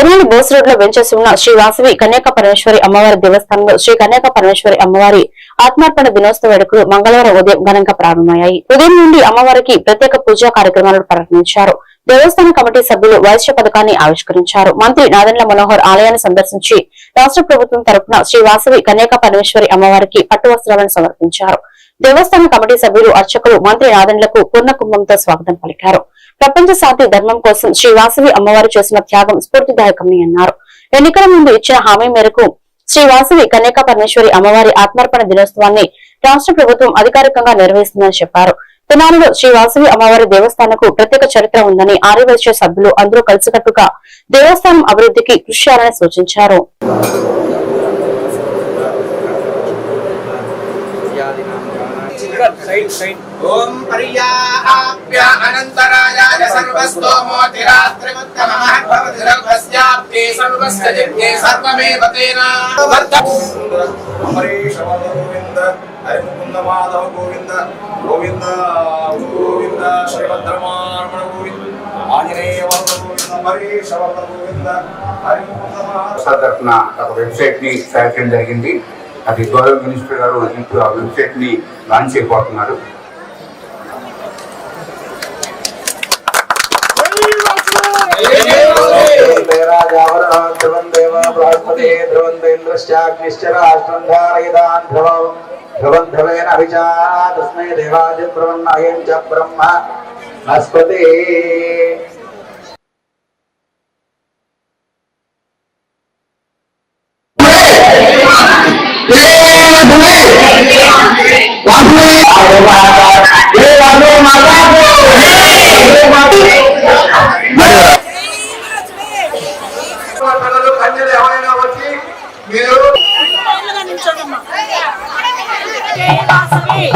తెనాలి బోస్ రోడ్లో వెంచేసి ఉన్న శ్రీ వాసవి కన్యాక పరమేశ్వరి అమ్మవారి దేవస్థానంలో శ్రీ కన్యాక పరమేశ్వరి అమ్మవారి ఆత్మార్పణ దినోత్సవ వేడుకలు మంగళవారం ఉదయం ఘనంగా ప్రారంభమయ్యాయి. ఉదయం నుండి అమ్మవారికి ప్రత్యేక పూజా కార్యక్రమాలను ప్రారంభించారు. దేవస్థాన కమిటీ సభ్యులు వైశ్య పథకాన్ని ఆవిష్కరించారు. మంత్రి నాదెండ్ల మనోహర్ ఆలయాన్ని సందర్శించి రాష్ట్ర ప్రభుత్వం తరఫున శ్రీ వాసవి కన్యాక పరమేశ్వరి అమ్మవారికి పట్టు వస్త్రాలను సమర్పించారు. దేవస్థాన కమిటీ సభ్యులు అర్చకులు మంత్రి నాదెండ్లకు పూర్ణ కుంభంతో స్వాగతం పలికారు. ప్రపంచ శాంతి ధర్మం కోసం శ్రీ వాసవి అమ్మవారు చేసిన త్యాగం స్ఫూర్తిదాయకమని అన్నారు. ఎన్నికల ముందు ఇచ్చిన హామీ మేరకు శ్రీ వాసవి పరమేశ్వరి అమ్మవారి ఆత్మార్పణ దినోత్సవాన్ని రాష్ట్ర ప్రభుత్వం అధికారికంగా నిర్వహిస్తుందని చెప్పారు. తెనాలిలో శ్రీ వాసవి అమ్మవారి దేవస్థానకు ప్రత్యేక చరిత్ర ఉందని ఆర్యవైశ్య సభ్యులు అందరూ కలిసికట్టుగా దేవస్థానం అభివృద్ధికి కృషి చేయాలని సూచించారు. ఓం పర్యాప్య అనంతరాయాయ సర్వస్తోమోతిరాత్రిముత్తమః భవతి సర్వస్యాప్తే సర్వస్య జగ్నే సర్వమేవ తేన. వర్త అమరీష గోవింద హరిముకుంద మాధవ గోవింద గోవింద గోవింద శ్రీభద్రమారమణ గోవింద ఆంజనేయ వరద గోవింద అమరీష వరద గోవింద హరిముకుంద మాధవ తరఫున ఒక వెబ్సైట్ని తయారు చేయడం జరిగింది. అది గౌరవ మినిస్టర్ గారు ఇప్పుడు ఆ వెబ్సైట్ని లాంచ్ చేయబోతున్నారు ధ్రువం దేవ బృహస్పతి ధ్రువందేంద్రశ్చాగ్నిశ్చ రాష్ట్రం ధారయదాన్ ధ్రువం మీరు జై వాసవి